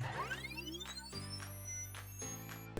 Thank you.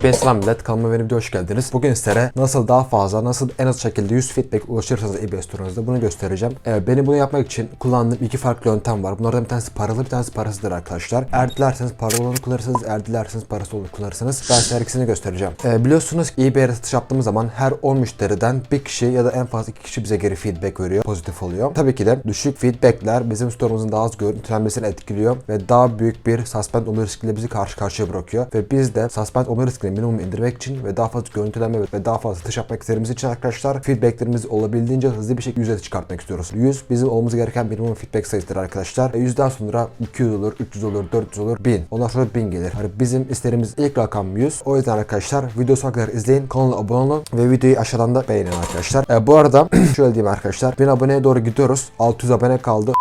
Ben selam millet, kanalıma benim hoş geldiniz. Bugün sizlere nasıl daha fazla, nasıl en az şekilde 100 feedback ulaşırsanız eBay store'unuzda bunu göstereceğim. Ee, benim bunu yapmak için kullandığım iki farklı yöntem var. Bunlardan bir tanesi paralı, bir tanesi parasıdır arkadaşlar. Eğer dilerseniz paralı olanı kullanırsınız, eğer dilerseniz parası olanı kullanırsınız. Ben size her ikisini göstereceğim. Ee, biliyorsunuz ki eBay'e satış yaptığımız zaman her 10 müşteriden bir kişi ya da en fazla iki kişi bize geri feedback veriyor. Pozitif oluyor. Tabii ki de düşük feedbackler bizim store'umuzun daha az görüntülenmesini etkiliyor ve daha büyük bir suspend olma riskiyle bizi karşı karşıya bırakıyor. Ve biz de suspend olma riskini minimum indirmek için ve daha fazla görüntülenme ve daha fazla satış yapmak istediğimiz için arkadaşlar feedbacklerimizi olabildiğince hızlı bir şekilde yüze çıkartmak istiyoruz. 100 bizim olmamız gereken minimum feedback sayısıdır arkadaşlar. E, yüzden sonra 200 olur, 300 olur, 400 olur, 1000. Ondan sonra 1000 gelir. Hani bizim isterimiz ilk rakam 100. O yüzden arkadaşlar video sonuna kadar izleyin, kanala abone olun ve videoyu aşağıdan da beğenin arkadaşlar. E, bu arada şöyle diyeyim arkadaşlar. 1000 aboneye doğru gidiyoruz. 600 abone kaldı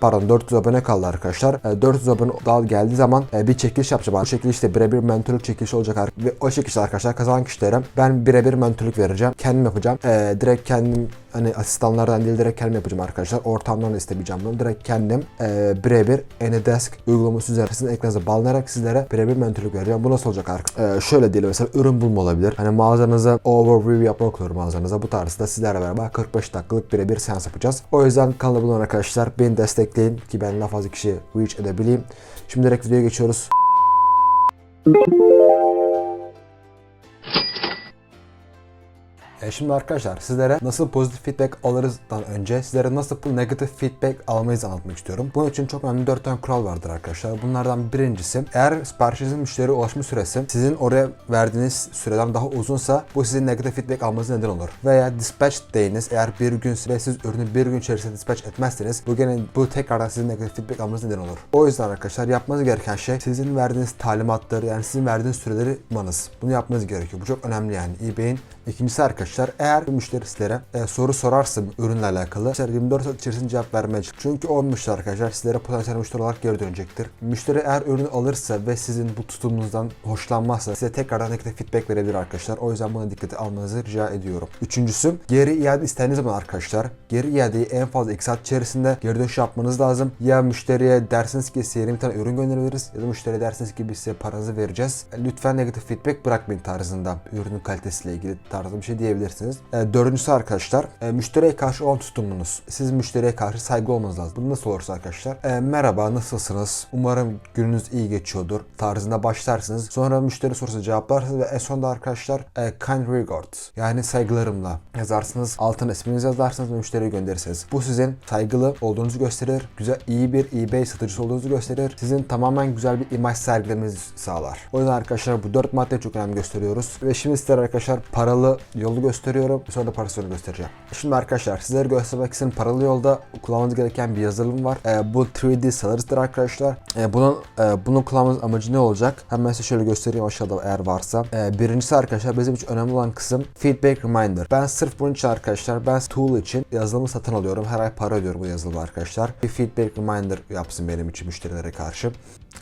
pardon 400 abone kaldı arkadaşlar. E, 400 abone daha geldiği zaman e, bir çekiliş yapacağım. Bu çekilişte birebir mentorluk çekilişi olacak ve o çekilişte arkadaşlar kazanan kişilere ben birebir mentorluk vereceğim. Kendim yapacağım. E, direkt kendim hani asistanlardan değil direkt kendim yapacağım arkadaşlar. Ortamdan da istemeyeceğim bunu. Direkt kendim e, birebir Anydesk uygulaması üzerinden sizin ekranınıza bağlanarak sizlere birebir mentorluk vereceğim. Bu nasıl olacak arkadaşlar? E, şöyle diyelim mesela ürün bulma olabilir. Hani mağazanıza overview yapmak olur mağazanıza. Bu tarzda sizlerle beraber 45 dakikalık birebir seans yapacağız. O yüzden olun arkadaşlar. Beni destekleyin ki ben daha fazla kişi reach edebileyim. Şimdi direkt videoya geçiyoruz. E şimdi arkadaşlar sizlere nasıl pozitif feedback alırızdan önce sizlere nasıl negatif feedback almayız anlatmak istiyorum. Bunun için çok önemli 4 tane kural vardır arkadaşlar. Bunlardan birincisi eğer siparişinizin müşteriye ulaşma süresi sizin oraya verdiğiniz süreden daha uzunsa bu sizin negatif feedback almanıza neden olur. Veya dispatch day'iniz eğer bir gün ve siz ürünü bir gün içerisinde dispatch etmezseniz bu gene bu tekrardan sizin negatif feedback almanıza neden olur. O yüzden arkadaşlar yapmanız gereken şey sizin verdiğiniz talimatları yani sizin verdiğiniz süreleri tutmanız. Bunu yapmanız gerekiyor. Bu çok önemli yani. eBay'in İkincisi arkadaşlar eğer bir müşteri sizlere e, soru sorarsa ürünle alakalı sizler 24 saat içerisinde cevap vermeye. Çünkü o müşteri arkadaşlar sizlere potansiyel müşteri olarak geri dönecektir. Müşteri eğer ürünü alırsa ve sizin bu tutumunuzdan hoşlanmazsa size tekrardan negatif feedback verebilir arkadaşlar. O yüzden buna dikkate almanızı rica ediyorum. Üçüncüsü geri iade istediğiniz zaman arkadaşlar geri iadeyi en fazla 2 saat içerisinde geri dönüş yapmanız lazım. Ya müşteriye dersiniz ki size yeni bir tane ürün gönderebiliriz ya da müşteriye dersiniz ki biz size paranızı vereceğiz. Lütfen negatif feedback bırakmayın tarzında ürünün kalitesiyle ilgili tarzda bir şey diyebilirsiniz. E, dördüncüsü arkadaşlar e, müşteriye karşı olan tutumunuz. Siz müşteriye karşı saygı olmanız lazım. Bu nasıl olursa arkadaşlar. E, merhaba nasılsınız? Umarım gününüz iyi geçiyordur tarzında başlarsınız. Sonra müşteri sorusu cevaplarsınız ve en sonunda arkadaşlar e, kind regards yani saygılarımla yazarsınız. Altına isminizi yazarsınız ve müşteriye gönderirsiniz. Bu sizin saygılı olduğunuzu gösterir. Güzel iyi bir eBay satıcısı olduğunuzu gösterir. Sizin tamamen güzel bir imaj sergilemenizi sağlar. O yüzden arkadaşlar bu dört madde çok önemli gösteriyoruz. Ve şimdi sizlere arkadaşlar paralı yolu gösteriyorum. Sonra parasını göstereceğim. Şimdi arkadaşlar sizlere göstermek için paralı yolda kullanmanız gereken bir yazılım var. Ee, bu 3D Salary's'tir arkadaşlar. Ee, bunun e, bunu kullanmanız amacı ne olacak? Hemen size şöyle göstereyim aşağıda eğer varsa. Ee, birincisi arkadaşlar bizim için önemli olan kısım feedback reminder. Ben sırf bunun için arkadaşlar ben tool için yazılımı satın alıyorum. Her ay para ödüyorum bu yazılıma arkadaşlar. Bir feedback reminder yapsın benim için müşterilere karşı.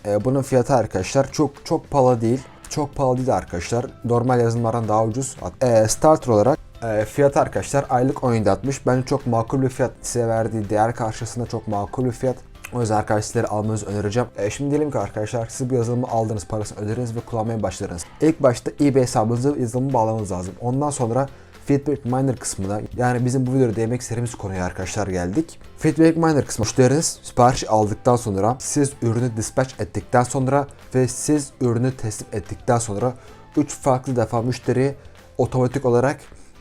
Ee, bunun fiyatı arkadaşlar çok çok pahalı değil. Çok pahalı değil arkadaşlar. Normal yazılımlardan daha ucuz. Ee, starter olarak e, fiyatı arkadaşlar aylık 17.60. Bence çok makul bir fiyat. Size verdiği değer karşısında çok makul bir fiyat. O yüzden arkadaşlar almanızı önereceğim. E, şimdi diyelim ki arkadaşlar siz bu yazılımı aldınız, parasını ödediniz ve kullanmaya başladınız. İlk başta eBay hesabınızı yazılımı bağlamanız lazım. Ondan sonra Feedback Miner kısmına yani bizim bu videoda değinmek istediğimiz konuya arkadaşlar geldik. Feedback Miner kısmı müşteriniz sipariş aldıktan sonra siz ürünü dispatch ettikten sonra ve siz ürünü teslim ettikten sonra 3 farklı defa müşteriye otomatik olarak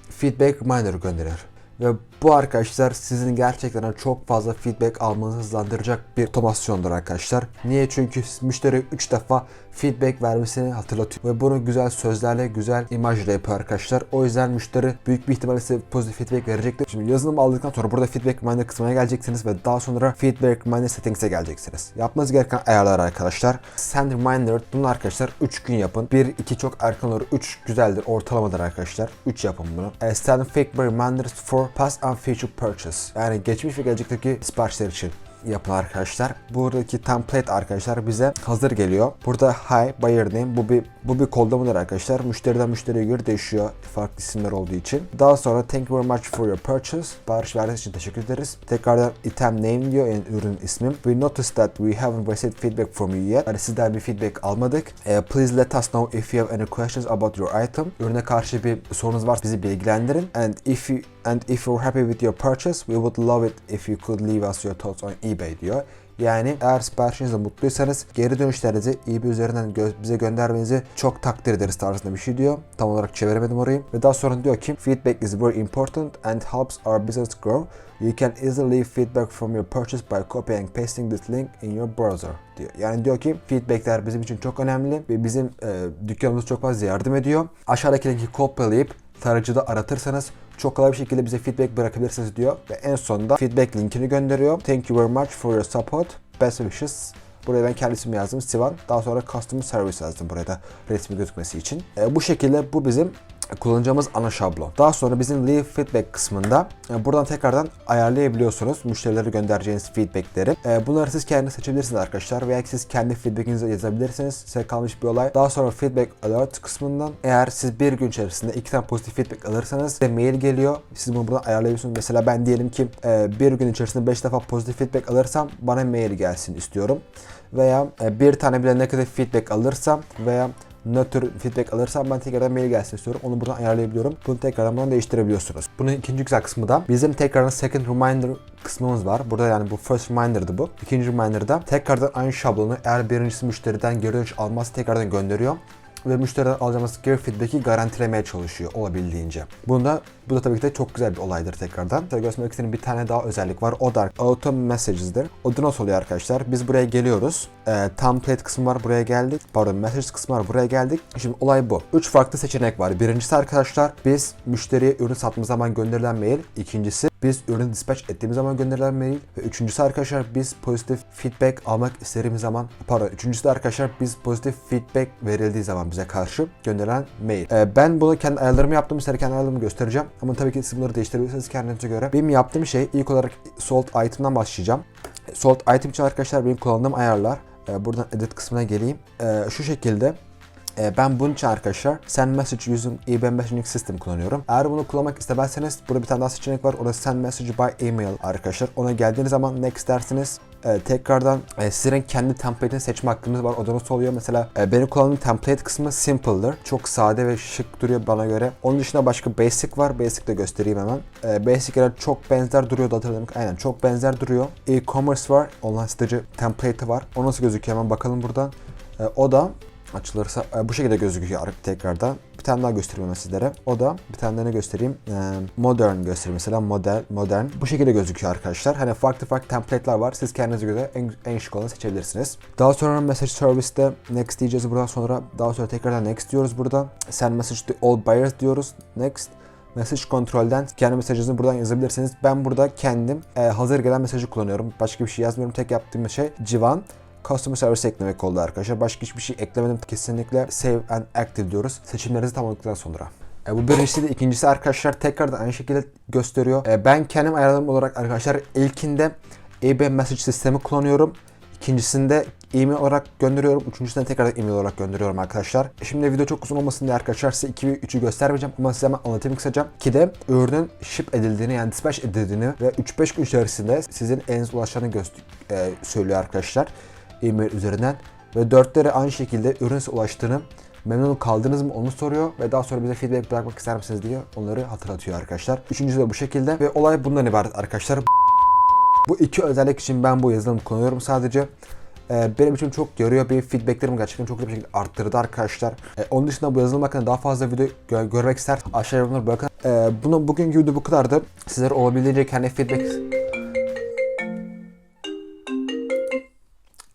feedback reminder gönderir. Ve bu arkadaşlar sizin gerçekten çok fazla feedback almanızı hızlandıracak bir otomasyondur arkadaşlar. Niye? Çünkü müşteri 3 defa feedback vermesini hatırlatıyor. Ve bunu güzel sözlerle, güzel imajla yapıyor arkadaşlar. O yüzden müşteri büyük bir ihtimalle size pozitif feedback verecektir. Şimdi yazılım aldıktan sonra burada feedback reminder kısmına geleceksiniz ve daha sonra feedback reminder settings'e geleceksiniz. Yapmanız gereken ayarlar arkadaşlar. Send reminder bunu arkadaşlar 3 gün yapın. 1 2 çok erken olur. 3 güzeldir. Ortalamadır arkadaşlar. 3 yapın bunu. E, send fake reminders for past and future purchase. Yani geçmiş ve gelecekteki siparişler için. yapın arkadaşlar. Buradaki template arkadaşlar bize hazır geliyor. Burada hi buyer name bu bir bu bir kodlamadır arkadaşlar. Müşteriden müşteriye göre değişiyor farklı isimler olduğu için. Daha sonra thank you very much for your purchase. Sipariş verdiğiniz için teşekkür ederiz. Tekrardan item name diyor yani ürün ismim. We noticed that we haven't received feedback from you yet. Yani sizden bir feedback almadık. Eh, please let us know if you have any questions about your item. Ürüne karşı bir sorunuz varsa bizi bilgilendirin. And if you and if you're happy with your purchase, we would love it if you could leave us your thoughts on eBay diyor. Yani eğer siparişinizle mutluysanız geri dönüşlerinizi eBay üzerinden gö- bize göndermenizi çok takdir ederiz tarzında bir şey diyor. Tam olarak çeviremedim orayı. Ve daha sonra diyor ki feedback is very important and helps our business grow. You can easily leave feedback from your purchase by copying and pasting this link in your browser diyor. Yani diyor ki feedbackler bizim için çok önemli ve bizim e, dükkanımız çok fazla yardım ediyor. Aşağıdaki linki kopyalayıp tarayıcıda aratırsanız çok kolay bir şekilde bize feedback bırakabilirsiniz diyor. Ve en sonunda feedback linkini gönderiyor. Thank you very much for your support. Best wishes. Buraya ben kendi ismimi yazdım. Sivan. Daha sonra customer service yazdım buraya da resmi gözükmesi için. E, bu şekilde bu bizim kullanacağımız ana şablon. Daha sonra bizim leave feedback kısmında e, buradan tekrardan ayarlayabiliyorsunuz müşterilere göndereceğiniz feedbackleri. E, bunları siz kendiniz seçebilirsiniz arkadaşlar veya siz kendi feedbackinizi yazabilirsiniz. Size kalmış bir olay. Daha sonra feedback alert kısmından eğer siz bir gün içerisinde iki tane pozitif feedback alırsanız size mail geliyor. Siz bunu buradan ayarlayabiliyorsunuz. Mesela ben diyelim ki e, bir gün içerisinde 5 defa pozitif feedback alırsam bana mail gelsin istiyorum. Veya bir tane bile negatif feedback alırsam veya nötr feedback alırsam ben tekrardan mail gelsin istiyorum. Onu buradan ayarlayabiliyorum. Bunu tekrardan buradan değiştirebiliyorsunuz. Bunun ikinci güzel kısmı da bizim tekrardan second reminder kısmımız var. Burada yani bu first reminder'dı bu. İkinci reminder'da tekrardan aynı şablonu eğer birincisi müşteriden geri dönüş almazsa tekrardan gönderiyor ve müşteriden alacağımız geri feedback'i garantilemeye çalışıyor olabildiğince. Bunda bu da tabii ki de çok güzel bir olaydır tekrardan. Size göstermek istediğim bir tane daha özellik var. O da Auto Messages'dir. O da nasıl oluyor arkadaşlar? Biz buraya geliyoruz. Ee, template kısmı var buraya geldik. Pardon Messages kısmı var buraya geldik. Şimdi olay bu. Üç farklı seçenek var. Birincisi arkadaşlar biz müşteriye ürün satma zaman gönderilen mail. İkincisi biz ürün dispatch ettiğimiz zaman gönderilen mail. Ve üçüncüsü arkadaşlar biz pozitif feedback almak istediğimiz zaman pardon üçüncüsü de arkadaşlar biz pozitif feedback verildiği zaman bize karşı gönderilen mail. Ee, ben bunu kendi ayarlarımı yaptım. Size kendi ayarlarımı göstereceğim. Ama tabii ki siz bunları değiştirebilirsiniz kendinize göre. Benim yaptığım şey ilk olarak salt item'dan başlayacağım. Salt item için arkadaşlar benim kullandığım ayarlar. Ee, buradan edit kısmına geleyim. Ee, şu şekilde e, ben bunun için arkadaşlar Send Message using eBay Messaging System kullanıyorum. Eğer bunu kullanmak istemezseniz burada bir tane daha seçenek var. Orası Send Message by Email arkadaşlar. Ona geldiğiniz zaman Next dersiniz. E, tekrardan e, sizin kendi template'ini seçme hakkınız var. O da nasıl oluyor? Mesela e, benim kullandığım template kısmı Simple'dır. Çok sade ve şık duruyor bana göre. Onun dışında başka Basic var. Basic de göstereyim hemen. E, Basic'e çok benzer duruyor da hatırladım. Aynen çok benzer duruyor. E-commerce var. Online satıcı template'i var. O nasıl gözüküyor hemen bakalım buradan. E, o da açılırsa e, bu şekilde gözüküyor tekrardan. Bir tane daha göstereyim ben sizlere. O da bir tane daha ne göstereyim? E, modern göstereyim mesela model modern. Bu şekilde gözüküyor arkadaşlar. Hani farklı farklı template'ler var. Siz kendinize göre en, en şık olanı seçebilirsiniz. Daha sonra message service'te next diyeceğiz buradan sonra. Daha sonra tekrardan next diyoruz buradan. Send message to all buyers diyoruz. Next. Mesaj kontrolden kendi mesajınızı buradan yazabilirsiniz. Ben burada kendim e, hazır gelen mesajı kullanıyorum. Başka bir şey yazmıyorum. Tek yaptığım şey civan Customer Service eklemek oldu arkadaşlar. Başka hiçbir şey eklemedim. Kesinlikle Save and Active diyoruz. Seçimlerinizi tamamladıktan sonra. E, bu birincisi de ikincisi arkadaşlar tekrardan aynı şekilde gösteriyor. E, ben kendim ayarlarım olarak arkadaşlar ilkinde eBay Message sistemi kullanıyorum. İkincisinde e-mail olarak gönderiyorum. Üçüncüsünde tekrar e-mail olarak gönderiyorum arkadaşlar. E, Şimdi video çok uzun olmasın diye arkadaşlar size 2 ve 3'ü göstermeyeceğim ama size hemen anlatayım kısaca. Ki de ürünün ship edildiğini yani dispatch edildiğini ve 3-5 gün içerisinde sizin elinize ulaşacağını e, söylüyor arkadaşlar e-mail üzerinden. Ve dörtleri aynı şekilde ürün size ulaştığını memnun kaldınız mı onu soruyor ve daha sonra bize feedback bırakmak ister misiniz diye onları hatırlatıyor arkadaşlar. Üçüncüsü de bu şekilde ve olay bundan ibaret arkadaşlar. Bu iki özellik için ben bu yazılımı kullanıyorum sadece. Ee, benim için çok yarıyor. Benim feedbacklerim gerçekten çok iyi bir şekilde arttırdı arkadaşlar. Ee, onun dışında bu yazılım hakkında daha fazla video gö- görmek ister aşağıya yorumlara bırakın. Ee, bunu bugünkü video bu kadardı. Sizlere olabildiğince kendi feedback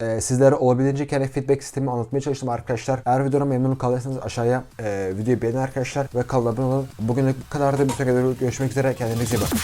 Ee, sizlere olabildiğince kendi feedback sistemi anlatmaya çalıştım arkadaşlar. Eğer videodan memnun kalırsanız aşağıya e, videoyu beğenin arkadaşlar ve kanala abone olun. Bugünlük bu kadardı. Bir sonraki görüşmek üzere. Kendinize iyi bakın.